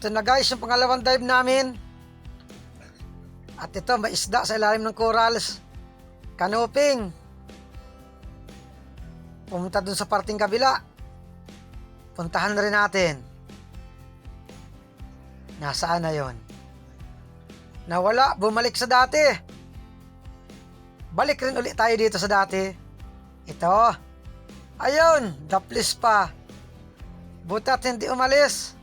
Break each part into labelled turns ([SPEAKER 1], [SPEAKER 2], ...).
[SPEAKER 1] Ito na guys, yung pangalawang dive namin. At ito, may isda sa ilalim ng corals. Canoping. Pumunta dun sa parting kabila. Puntahan na rin natin. Nasaan na yon? Nawala, bumalik sa dati. Balik rin ulit tayo dito sa dati. Ito. Ayun, daplis pa. Butat hindi umalis.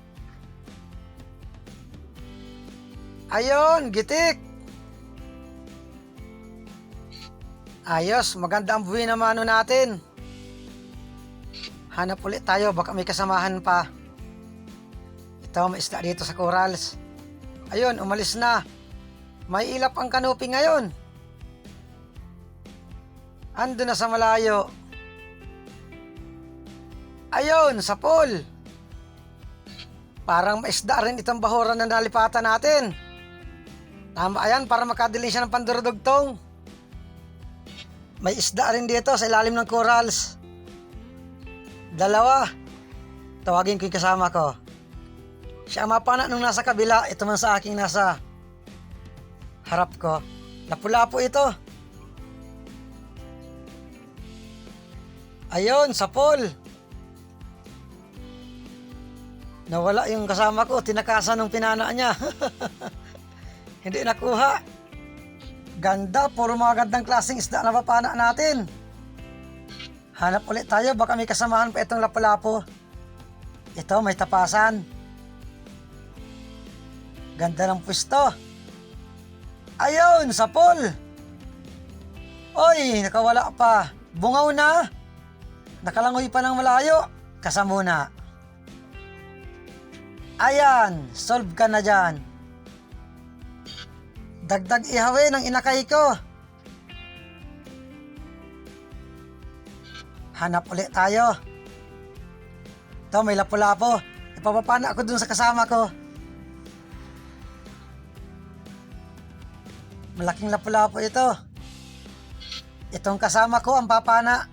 [SPEAKER 1] Ayun, gitik. Ayos, maganda ang buwi naman ano natin. Hanap ulit tayo, baka may kasamahan pa. Ito, may isda dito sa corals. Ayun, umalis na. May ilap ang kanopi ngayon. Ando na sa malayo. Ayun, sa pool. Parang maisda rin itong bahura na nalipatan natin. Tama ayan, para makadiling siya ng pandurudugtong. May isda rin dito sa ilalim ng corals. Dalawa. Tawagin ko yung kasama ko. Siya mapana nung nasa kabila, ito man sa aking nasa harap ko. Napula po ito. Ayun, sa pool. Nawala yung kasama ko, tinakasan ng pinana niya. Hindi nakuha. Ganda, puro mga gandang klaseng isda na papana natin. Hanap ulit tayo, baka may kasamahan pa itong lapu-lapo. Ito, may tapasan. Ganda ng pwesto. Ayun, sa pool. Oy, nakawala pa. Bungaw na. Nakalangoy pa ng malayo. Kasamuna. Ayan, solve ka na dyan. Dagdag ihawin ang inakay ko. Hanap ulit tayo. Ito, may lapu-lapo. Ipapapana ako dun sa kasama ko. Malaking lapu-lapo ito. Itong kasama ko ang papana.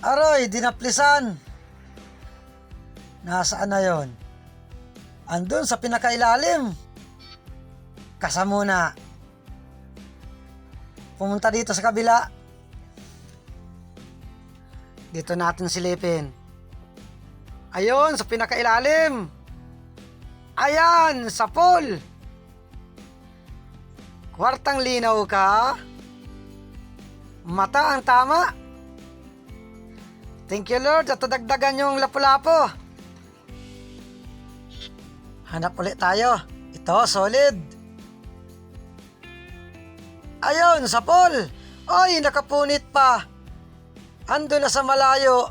[SPEAKER 1] Aroy, dinaplisan. Nasaan na yon? Andun sa pinakailalim. Kasamuna. Pumunta dito sa kabila. Dito natin silipin. Ayun, sa pinakailalim. Ayan, sa pool. Kwartang linaw ka. Mata ang tama. Thank you Lord at dagdagan yung lapu-lapo. Hanap ulit tayo. Ito, solid. Ayun, sa pool. Ay, nakapunit pa. Ando na sa malayo.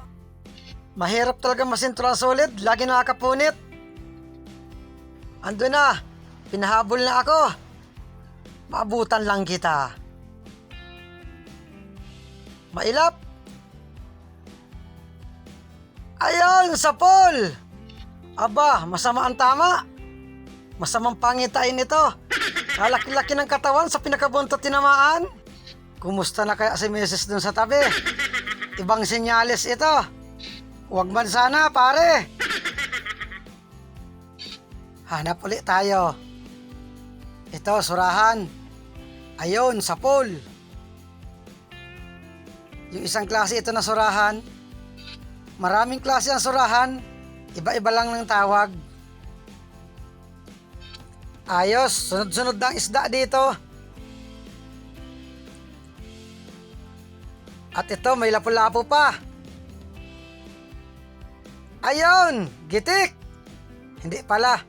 [SPEAKER 1] Mahirap talaga masinto ang solid. Lagi nakakapunit. Ando na. Pinahabol na ako. Maabutan lang kita. Mailap. Ayun, sa pool. Aba, masama ang tama. Masamang pangitain nito. Kalaki-laki ng katawan sa pinakabuntot tinamaan. Kumusta na kaya si Mrs. dun sa tabi? Ibang senyales ito. Huwag man sana, pare. Hanap ulit tayo. Ito, surahan. Ayun, sa pool. Yung isang klase ito na surahan. Maraming klase ang surahan. Iba-iba lang ng tawag. Ayos, sunod-sunod ang isda dito. At ito, may lapu-lapu pa. Ayun, gitik. Hindi pala.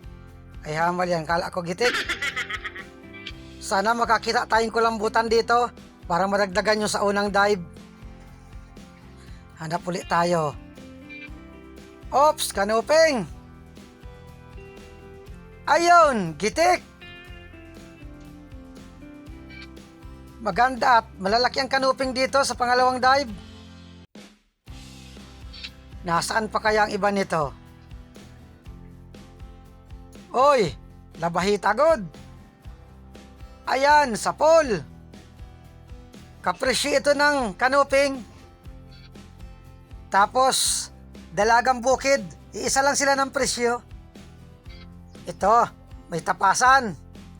[SPEAKER 1] Ay hamal yan, kala ko gitik. Sana makakita tayong kulambutan dito para madagdagan yung sa unang dive. Hanap ulit tayo. Ops, kanuping. Ayun, gitik. Maganda at malalaki ang kanuping dito sa pangalawang dive. Nasaan pa kaya ang iba nito? Oy, labahit agod. Ayan, sa pool. Kapresyo ito ng kanuping. Tapos, dalagang bukid. Iisa lang sila ng presyo. Ito, may tapasan.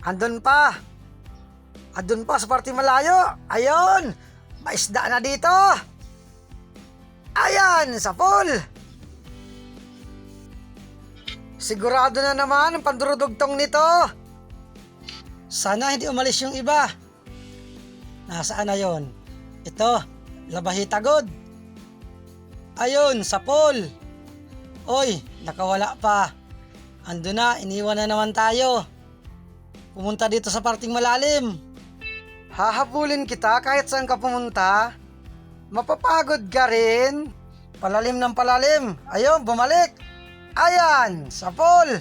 [SPEAKER 1] Andun pa. Andun pa sa parting malayo. Ayun, may isda na dito. Ayan, sa pool. Sigurado na naman ang pandurudugtong nito. Sana hindi umalis yung iba. Nasaan na yon? Ito, labahitagod. Ayun, sa pool. Oy, nakawala pa. Ando na, iniwan na naman tayo. Pumunta dito sa parting malalim. Hahabulin kita kahit saan ka pumunta. Mapapagod ka rin. Palalim ng palalim. Ayun, bumalik. Ayan, sa pool.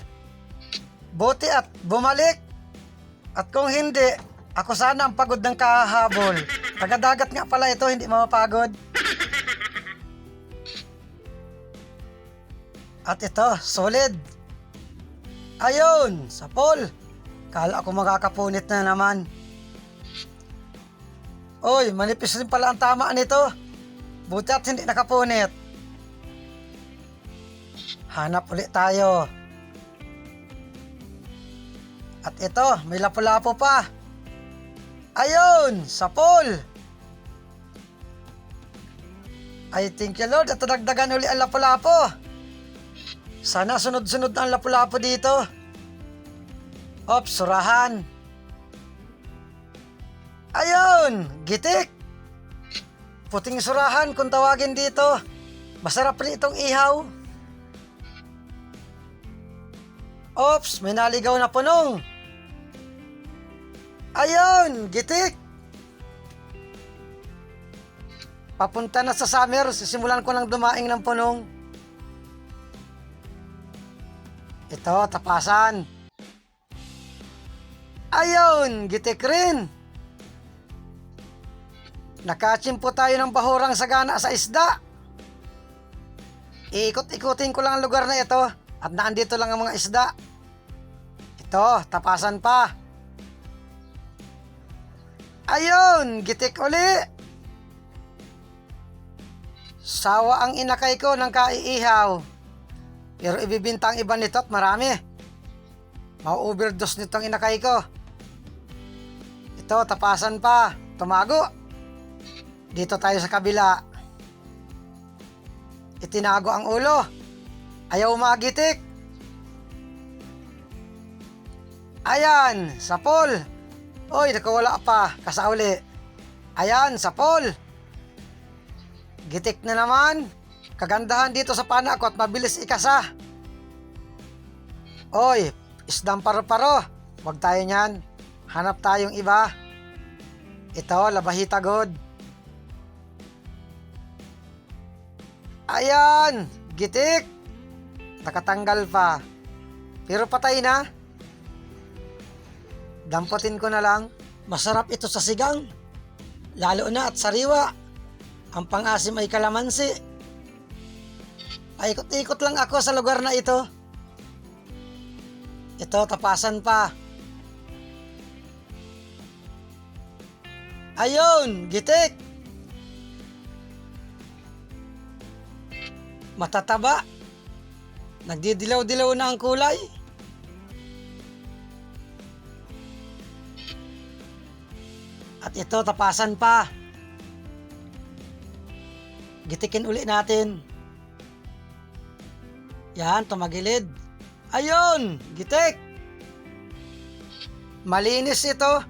[SPEAKER 1] Buti at bumalik. At kung hindi, ako sana ang pagod ng kahabol. Taga-dagat nga pala ito, hindi mapapagod. At ito, solid. Ayun, sa pool. Kala ko makakapunit na naman. Oy, manipis rin pala ang tama nito. Buti at hindi nakapunit. Hanap ulit tayo. At ito, may lapu-lapo pa. Ayun, sa pool. I thank you Lord at dagdagan uli ang lapu-lapo. Sana sunod-sunod na ang lapu-lapo dito. Ops, surahan. Ayun, gitik. Puting surahan kung tawagin dito. Masarap rin itong ihaw. Ops, may naligaw na punong. Ayun, gitik. Papunta na sa summer, sisimulan ko lang dumaing ng punong. Ito, tapasan. Ayun, gitik rin. Nakachimpo tayo ng bahurang sagana sa isda. Iikot-ikutin ko lang ang lugar na ito at naandito lang ang mga isda. Ito, tapasan pa. Ayun, gitik uli. Sawa ang inakay ko ng kaiihaw. Pero ibibinta ang iba nito at marami. Mau-overdose nito ang inakay ko. Ito, tapasan pa. Tumago. Dito tayo sa kabila. Itinago ang ulo. Ayaw magitik. Ayan, sa pool. Oy, nakawala pa. Kasauli. Ayan, sa pool. Gitik na naman. Kagandahan dito sa pana ko at mabilis ikasa. Oy, isdang paro-paro. Huwag tayo niyan. Hanap tayong iba. Ito, labahita god. Ayan, gitik. Nakatanggal pa. Pero patay na. Damputin ko na lang. Masarap ito sa sigang. Lalo na at sariwa. Ang pang-asim ay kalamansi. Paikot-ikot lang ako sa lugar na ito. Ito, tapasan pa. Ayun, gitik. Matataba. Nagdidilaw-dilaw na ang kulay. At ito, tapasan pa. Gitikin uli natin. Yan, tumagilid. Ayun, gitik. Malinis ito.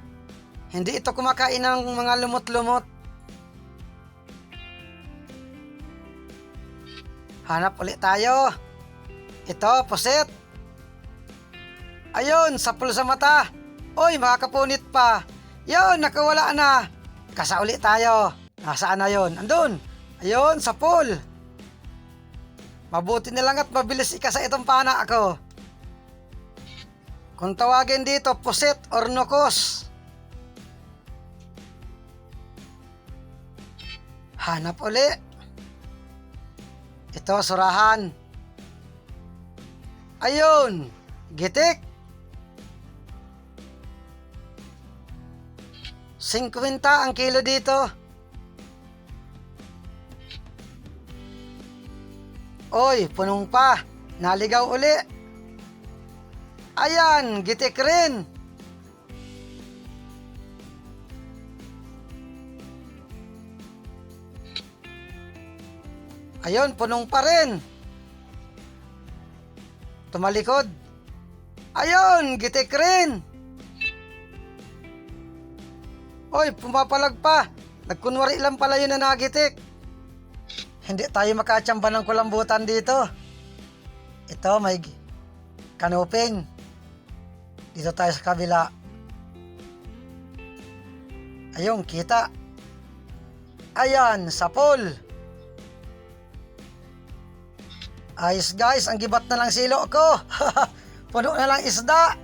[SPEAKER 1] Hindi ito kumakain ng mga lumot-lumot. Hanap ulit tayo. Ito, puset. Ayun, sapul sa mata. Oy, makakapunit pa. Yun, nakawala na. Kasa ulit tayo. Nasaan na yun? Andun. Ayun, sa pool. Mabuti na lang at mabilis ikasa itong pana ako. Kung tawagin dito, puset or nukos. Hanap uli. Ito, surahan. Ayun, gitik. 50 ang kilo dito. Oy, punong pa. Naligaw uli. Ayan, gitik rin. Ayun, punong pa rin. Tumalikod. Ayun, gitik rin. Oy, pumapalag pa. Nagkunwari lang pala yun na nagitik. Hindi tayo makachamba ng kulambutan dito. Ito, may kanuping. Dito tayo sa kabila. Ayun, kita. Ayan, sapol. Ayos guys, ang gibat na lang silo ko. Puno na lang isda.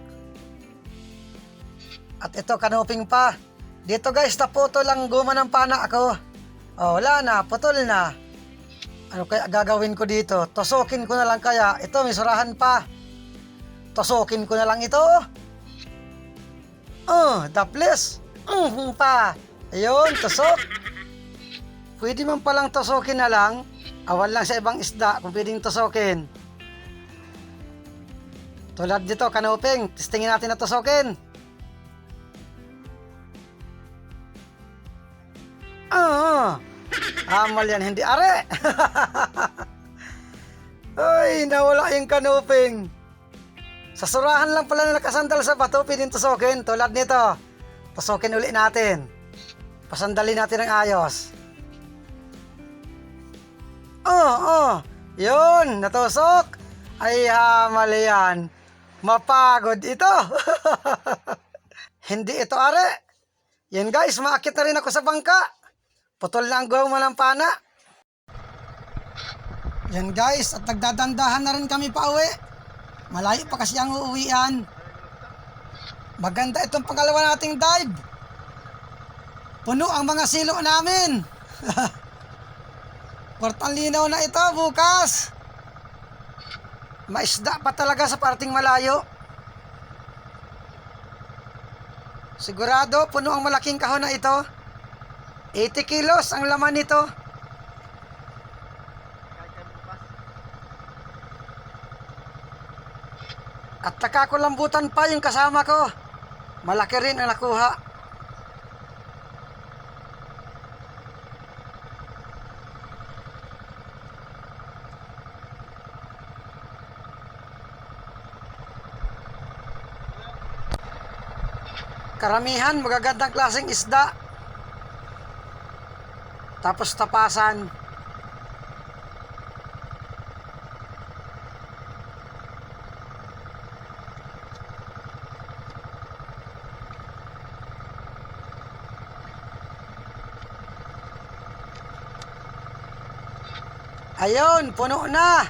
[SPEAKER 1] At ito, kanuping pa. Dito guys, naputo lang guma ng pana ako. Oh, wala na, putol na. Ano kaya gagawin ko dito? Tosokin ko na lang kaya. Ito, may surahan pa. Tosokin ko na lang ito. Oh, daples. Mhm pa. Ayun, tusok. Pwede man palang tosokin na lang. Awan lang sa ibang isda kung pwedeng tosokin. Tulad dito, kanuping. Testingin natin na tosokin. Oo. Amal yan, hindi are. Ay, nawala yung kanuping. Sa surahan lang pala na nakasandal sa bato, pwedeng tusokin. Tulad nito. Tusokin uli natin. Pasandali natin ng ayos. Oh, oh. Yun, natusok. Ay, hamal yan. Mapagod ito. hindi ito are. Yan guys, maakit na rin ako sa bangka. Putol na ang gawma ng pana. Yan guys, at nagdadandahan na rin kami pa uwi. Malayo pa kasi ang uuwian. Maganda itong pangalawa nating dive. Puno ang mga silo namin. Kwartang linaw na ito bukas. Maisda pa talaga sa parting malayo. Sigurado, puno ang malaking kahon na ito. 80 kilos ang laman nito. At nakakulambutan pa yung kasama ko. Malaki rin ang nakuha. Karamihan magagandang klaseng isda. Tapos tapasan. Ayun, puno na.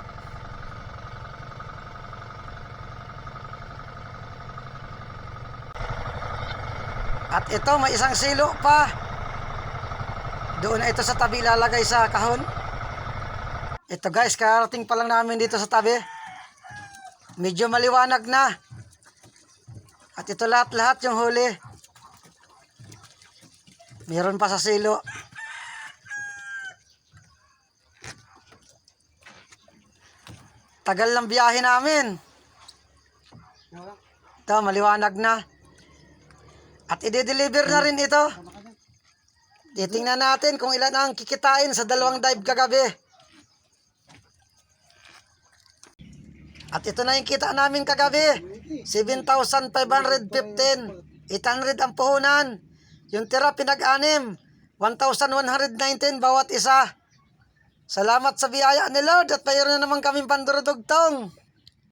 [SPEAKER 1] At ito, may isang silo pa. Doon na ito sa tabi ilalagay sa kahon. Ito guys, karating pa lang namin dito sa tabi. Medyo maliwanag na. At ito lahat-lahat yung huli. Meron pa sa silo. Tagal ng biyahe namin. Ito, maliwanag na. At i-deliver na rin ito. Titingnan natin kung ilan ang kikitain sa dalawang dive kagabi. At ito na yung kita namin kagabi. 7,515. 800 ang puhunan. Yung tira pinag-anim. 1,119 bawat isa. Salamat sa biyaya ni Lord at mayroon na naman kaming pandurudugtong.